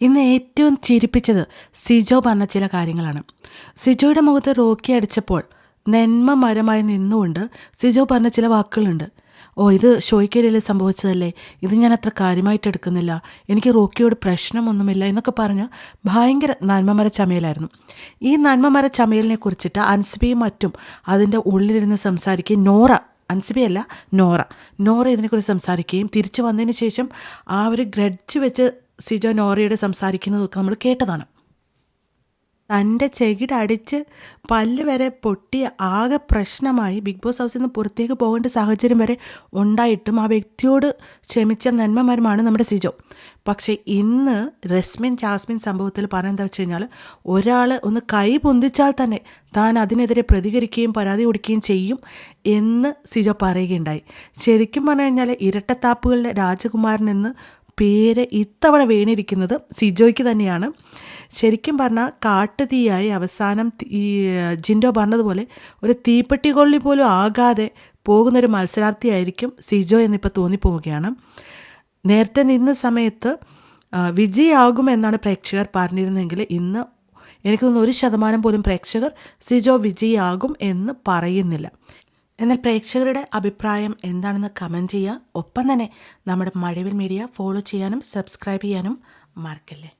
ഇന്ന് ഏറ്റവും ചിരിപ്പിച്ചത് സിജോ പറഞ്ഞ ചില കാര്യങ്ങളാണ്. സിജോയുടെ മുഖത്ത് റോക്കി അടിച്ചപ്പോൾ നെന്മ മരമായി നിന്നുകൊണ്ട് സിജോ പറഞ്ഞ ചില വാക്കുകളുണ്ട്. ഓ ഇത് ഷോയ്ക്കിടയിൽ സംഭവിച്ചതല്ലേ? ഇത് ഞാൻ അത്ര കാര്യമായിട്ട് എടുക്കുന്നില്ല. എനിക്ക് റോക്കിയോട് പ്രശ്നമൊന്നുമില്ല എന്നൊക്കെ പറഞ്ഞ് ഭയങ്കര നന്മമര ചമയലായിരുന്നു. ഈ നന്മമര ചമയലിനെ കുറിച്ചിട്ട് അൻസിബിയും മറ്റും അതിന്റെ ഉള്ളിലിരുന്ന് സംസാരിക്കുകയും നോറ അൻസിബയല്ല നോറ. നോറ ഇതിനെക്കുറിച്ച് സംസാരിക്കുകയും തിരിച്ചു വന്നതിന് ശേഷം ആ ഒരു ഗ്രഡ്ജ് വെച്ച് സിജോ നോറയുടെ സംസാരിക്കുന്നതൊക്കെ നമ്മൾ കേട്ടതാണ്. തന്റെ ചെകിടടിച്ച് പല്ല് വരെ പൊട്ടിയ ആകെ പ്രശ്നമായി ബിഗ് ബോസ് ഹൗസിൽ നിന്ന് പുറത്തേക്ക് പോകേണ്ട സാഹചര്യം വരെ ഉണ്ടായിട്ടും ആ വ്യക്തിയോട് ക്ഷമിച്ച നന്മമരമാണ് നമ്മുടെ സിജോ. പക്ഷേ ഇന്ന് റസ്മിൻ ജാസ്മിൻ സംഭവത്തിൽ പറയുന്നത് വെച്ച് കഴിഞ്ഞാൽ ഒരാൾ ഒന്ന് കൈ പൊന്തിച്ചാൽ തന്നെ താൻ അതിനെതിരെ പ്രതികരിക്കുകയും പരാതി കൊടുക്കുകയും ചെയ്യും എന്ന് സിജോ പറയുകയുണ്ടായി. ശരിക്കും പറഞ്ഞു കഴിഞ്ഞാൽ ഇരട്ടത്താപ്പുകളുടെ രാജകുമാരൻ എന്ന് പേര് ഇത്തവണ വീണിരിക്കുന്നത് സിജോയ്ക്ക് തന്നെയാണ്. ശരിക്കും പറഞ്ഞാൽ കാട്ടുതീയായി അവസാനം ഈ ജിൻഡോ പറഞ്ഞതുപോലെ ഒരു തീപ്പെട്ടി കൊള്ളി പോലും ആകാതെ പോകുന്നൊരു മത്സരാർത്ഥിയായിരിക്കും സിജോ എന്നിപ്പോൾ തോന്നിപ്പോവുകയാണ്. നേരത്തെ നിന്ന സമയത്ത് വിജയാകുമെന്നാണ് പ്രേക്ഷകർ പറഞ്ഞിരുന്നെങ്കിൽ ഇന്ന് എനിക്ക് തോന്നുന്നു ഒരു ശതമാനം പോലും പ്രേക്ഷകർ സിജോ വിജയാകും എന്ന് പറയുന്നില്ല. എന്നാൽ പ്രേക്ഷകരുടെ അഭിപ്രായം എന്താണെന്ന് കമന്റ് ചെയ്യുക. ഒപ്പം തന്നെ നമ്മുടെ മഴവിൽ മീഡിയ ഫോളോ ചെയ്യാനും സബ്സ്ക്രൈബ് ചെയ്യാനും മറക്കല്ലേ?